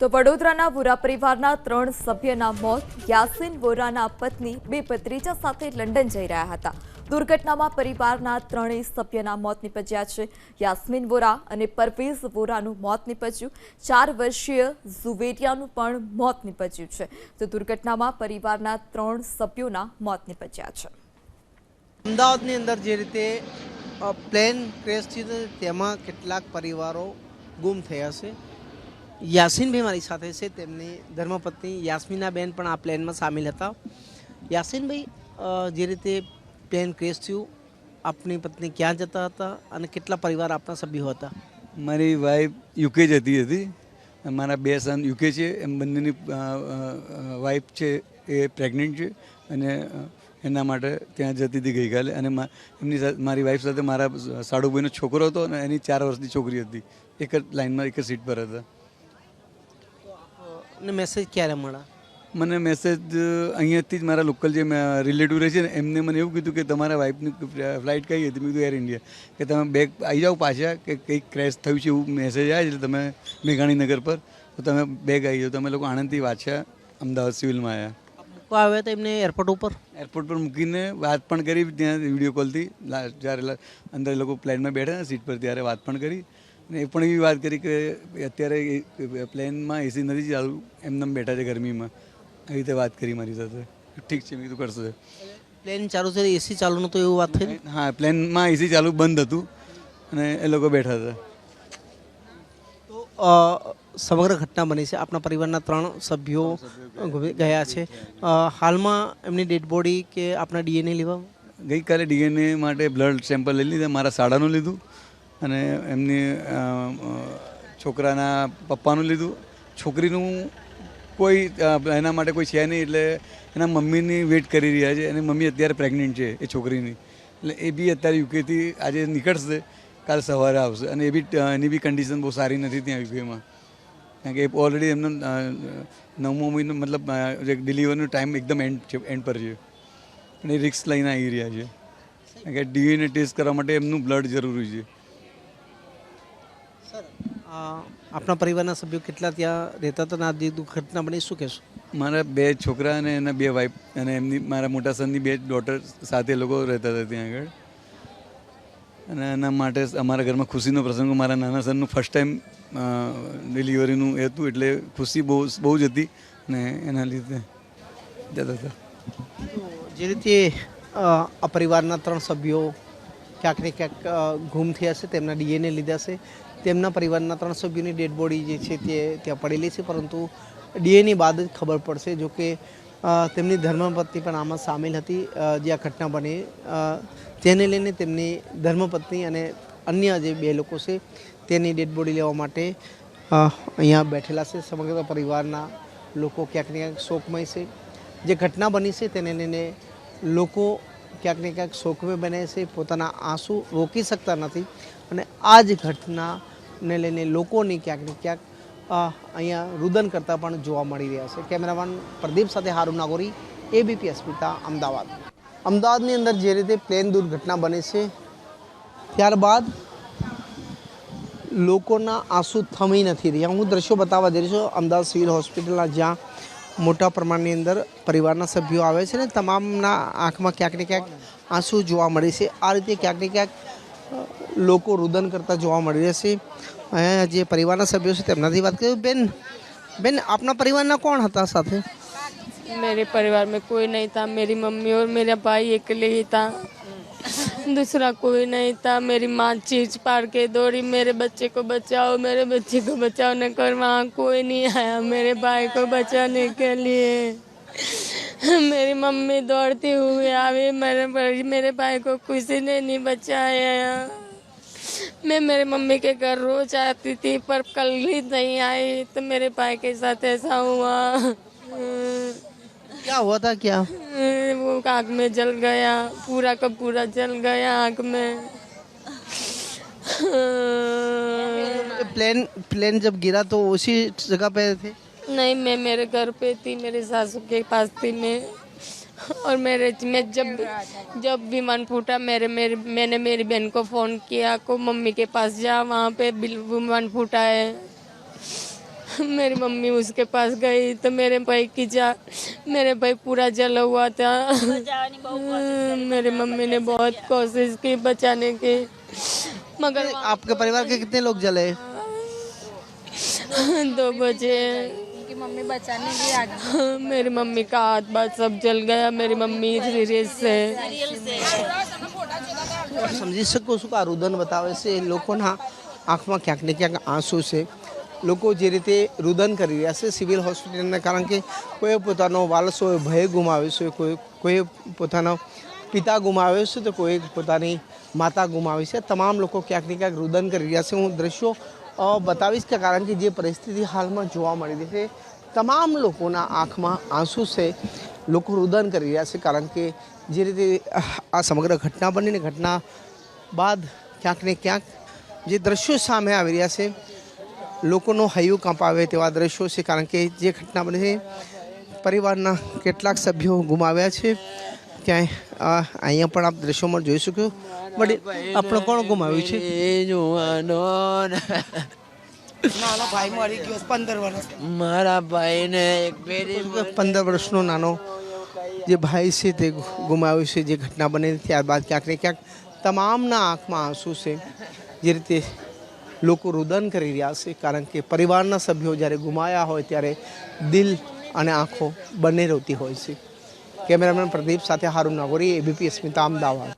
તો વડોદરાના વોરા પરિવારના ત્રણ સભ્યના મોત, યાસીન વોરાના પત્ની, બે ભત્રીજા સાથે લંડન જઈ રહ્યા હતા. દુર્ઘટનામાં પરિવારના ત્રણેય સભ્યના મોત નીપજ્યા છે. યાસ્મીન વોરા અને પરવેઝ વોરાનું મોત નીપજ્યું. ચાર વર્ષીય ઝુવેરિયાનું પણ મોત નીપજ્યું છે. તો દુર્ઘટનામાં પરિવારના ત્રણ સભ્યોના મોત નીપજ્યા છે. અમદાવાદની અંદર જે રીતે પ્લેન ક્રેશ થયું તેમાં કેટલાક પરિવારો ગુમ થયા છે. યાસીનભાઈ મારી સાથે છે. તેમની ધર્મપત્ની યાસ્મીનાબેન પણ આ પ્લેનમાં સામેલ હતા. યાસીનભાઈ જે રીતે પ્લેન ક્રેશ થયું, આપની પત્ની ક્યાં જતા હતા અને કેટલા પરિવાર આપના સભ્યો હતા? મારી વાઈફ યુકે જતી હતી. મારા બે સન યુકે છે, એમ બંનેની વાઈફ છે એ પ્રેગ્નન્ટ છે અને એના માટે ત્યાં જતી હતી ગઈકાલે. અને એમની મારી વાઈફ સાથે મારા સાડુભાઈનો છોકરો હતો અને એની ચાર વર્ષની છોકરી હતી. એક જ લાઇનમાં એક જ સીટ પર હતા. અને મેસેજ ક્યારે મળ્યા? મને મેસેજ અહીંયાથી જ મારા લોકલ જે રિલેટિવ રહે છે ને એમને મને એવું કીધું કે તમારા વાઇફની ફ્લાઇટ કઈ હતી? મેં કીધું એર ઇન્ડિયા કે તમે બેગ આવી જાઓ પાછા કે કંઈક ક્રેશ થયું છે એવું મેસેજ આવે છે એટલે તમે મેઘાણીનગર પર. તો તમે બેગ આવી જાઓ. તમે લોકો આણંદથી પાછા અમદાવાદ સિવિલમાં આવ્યા મૂકવા આવ્યા હતા એમને એરપોર્ટ ઉપર? એરપોર્ટ પર મૂકીને વાત પણ કરી ત્યાં વીડિયો કોલથી જ્યારે અંદર એ લોકો પ્લેનમાં બેઠા ને સીટ પર ત્યારે વાત પણ કરી. અને એ પણ એવી વાત કરી કે અત્યારે પ્લેનમાં એસી નથી ચાલુ એમને બેઠા છે ગરમીમાં. એવી રીતે વાત કરી મારી સાથે. ઠીક છે મેં કીધું કરશો. પ્લેન ચાલુ છે એસી ચાલુ નહોતું એવું વાત થઈ? હા પ્લેનમાં એસી ચાલુ બંધ હતું અને એ લોકો બેઠા હતા. તો સમગ્ર ઘટના બની છે. આપણા પરિવારના ત્રણ સભ્યો ગયા છે. હાલમાં એમની ડેડ બોડી કે આપણા ડીએનએ લેવા? ગઈકાલે ડીએનએ માટે બ્લડ સેમ્પલ લઈ લીધા મારા શાળાનું લીધું. અને એમની છોકરાના પપ્પાનું લીધું. છોકરીનું કોઈ એના માટે કોઈ છે નહીં, એટલે એના મમ્મીની વેઇટ કરી રહ્યા છે. અને મમ્મી અત્યારે પ્રેગ્નન્ટ છે, એ છોકરીની. એટલે એ બી અત્યારે યુકેથી આજે નીકળશે, કાલ સવારે આવશે. અને એ બી એની બી કન્ડિશન બહુ સારી નથી ત્યાં યુકેમાં. કારણ કે ઓલરેડી એમનો નવમો મહિનો, મતલબ જે ડિલિવરીનો ટાઈમ એકદમ એન્ડ છે એન્ડ પર છે. અને એ રિક્સ લઈને આવી રહ્યા છે. કારણ કે ડીએનએ ટેસ્ટ કરવા માટે એમનું બ્લડ જરૂરી છે. આપણા પરિવારના સભ્યો કેટલા ત્યાં રહેતા હતા આ દુર્ઘટના બની શું કહેશો? મારા બે છોકરા અને એના બે વાઈફ અને એમની મારા મોટા સનની બે ડોટર સાથે લોકો રહેતા હતા ત્યાં આગળ. અને એના માટે અમારા ઘરમાં ખુશીનો પ્રસંગ મારા નાના સનનું ફર્સ્ટ ટાઈમ ડિલિવરીનું હતું એટલે ખુશી બહુ બહુ જ હતી ને એના લીધે જતા હતા. જે રીતે આ પરિવારના ત્રણ સભ્યો ક્યાંક ને ક્યાંક ગુમ થયા છે તેમના ડીએનએ લીધા છે તેમના પરિવારના ત્રણ સભ્યોની ડેડ બોડી જે છે તે ત્યાં પડેલી છે, પરંતુ ડીએનએ બાદ જ ખબર પડશે. જો કે તેમની ધર્મપત્ની પણ આમાં સામેલ હતી જે આ ઘટના બની. તેને લઈને તેમની ધર્મપત્ની અને અન્ય જે બે લોકો છે, તેની ડેડ બોડી લેવા માટે અહીંયા બેઠેલા છે. સમગ્ર પરિવારના લોકો ક્યાંક ને ક્યાંક શોકમય છે. જે ઘટના બની છે, તેને લઈને લોકો ક્યાંક ને ક્યાંક શોકવે બને છે, પોતાના આંસુ રોકી શકતા નથી અને આ જ ઘટનાને લઈને લોકોની ક્યાંક ને ક્યાંક અહીંયા રુદન કરતા પણ જોવા મળી રહ્યા છે. કેમેરામેન પ્રદીપ સાથે હારૂન નાગોરી એબીપી અસ્મિતા અમદાવાદ. અમદાવાદની અંદર જે રીતે પ્લેન દુર્ઘટના બને છે, ત્યારબાદ લોકોના આંસુ થમી નથી રહ્યા. હું દ્રશ્યો બતાવવા જઈ રહ્યો છું. અમદાવાદ સિવિલ હોસ્પિટલના જ્યાં મોટા પ્રમાણની અંદર પરિવારના સભ્યો આવે છે ને તમામના આંખમાં ક્યાંક ને ક્યાંક આંસુ જોવા મળે છે આ રીતે ક્યાંક ને ક્યાંક અ, લોકો રુદન કરતા જોવા મળી રહ્યા છે અહીંયા જે પરિવારના સભ્યો છે તેમનાથી વાત કરીએ બેન બેન આપના પરિવારના કોણ હતા સાથે मेरे परिवार में कोई नहीं था मेरी मम्मी और मेरा भाई अकेले ही था दूसरा कोई नहीं था। मेरी माँ चीज़ पार के दौड़ी, मेरे बच्चे को बचाओ, मेरे बच्चे को बचाओ, न कर वहाँ कोई नहीं आया मेरे भाई को बचाने के लिए। मेरी मम्मी दौड़ती हुई आई, मेरे मेरे भाई को किसी ने नहीं बचाया। मैं मेरे मम्मी के घर रोज आती थी, पर कल ही नहीं आई तो मेरे भाई के साथ ऐसा हुआ। क्या हुआ था क्या? वो आँख में जल गया पूरा का पूरा जल गया आँख में। प्लेन प्लेन जब गिरा तो उसी जगह पे थे? नहीं मैं मेरे घर पे थी मेरे सासू के पास थी मैं। और मेरे मैं जब जब विमान फूटा मेरे मेरे मैंने मेरी बहन को फ़ोन किया को मम्मी के पास जा वहाँ पे विमान फूटा है। मेरी मम्मी उसके पास गई तो मेरे भाई की जा मेरे भाई पूरा जला हुआ था मेरी मम्मी ने बहुत कोशिश की बचाने की मगर आपके परिवार के कितने लोग जले दो बजे उनकी मम्मी बचाने गई आगे मेरी मम्मी का हाथ बात सब जल गया मेरी मम्मी सीरियस है સમજી શકો છો કે આ રુદન બતાવે છે લોકોના આંખમાં ક્યાંક ને ક્યાંક આંસુ છે લોકો જે રીતે રુદન કરી રહ્યા છે સિવિલ હોસ્પિટલને, કારણ કે કોઈએ પોતાનો વાલસો ભય ગુમાવ્યો છે, કોઈ કોઈ પોતાનો પિતા ગુમાવ્યો છે, તો કોઈ પોતાની માતા ગુમાવી છે. તમામ લોકો ક્યાંક ને ક્યાંક રુદન કરી રહ્યા છે. હું દ્રશ્યો બતાવીશ કે કારણ કે જે પરિસ્થિતિ હાલમાં જોવા મળી રહી છે, તમામ લોકોના આંખમાં આંસુ છે. લોકો રુદન કરી રહ્યા છે, કારણ કે જે રીતે આ સમગ્ર ઘટના બનીને, ઘટના બાદ ક્યાંક ને ક્યાંક જે દ્રશ્યો સામે આવી રહ્યા છે લોકોનો હૈયું કંપાવે તેવા દ્રશ્યો છે કારણ કે જે ઘટના બની છે પરિવારના કેટલાક સભ્યો ગુમાવ્યા છે. ક્યાંય અહીંયા પણ આપ દ્રશ્યોમાં જોઈ શકો બટ આપણે કોણ ગુમાવ્યું છે? ભાઈ મરી ગયો પંદર વર્ષ. મારા ભાઈને એક પંદર વર્ષનો નાનો જે ભાઈ છે તે ગુમાવ્યું છે જે ઘટના બની ત્યારબાદ ક્યાંક ને ક્યાંક તમામના આંખમાં આંસુ છે. જે રીતે લોકો રુદન કરી રહ્યા છે, કારણ કે પરિવારના સભ્યો જ્યારે ગુમાયા હોય ત્યારે દિલ અને આંખો બંને રોતી હોય છે. કેમેરામેન પ્રદીપ સાથે હારૂન નાગોરી એબીપી અસ્મિતા અમદાવાદ.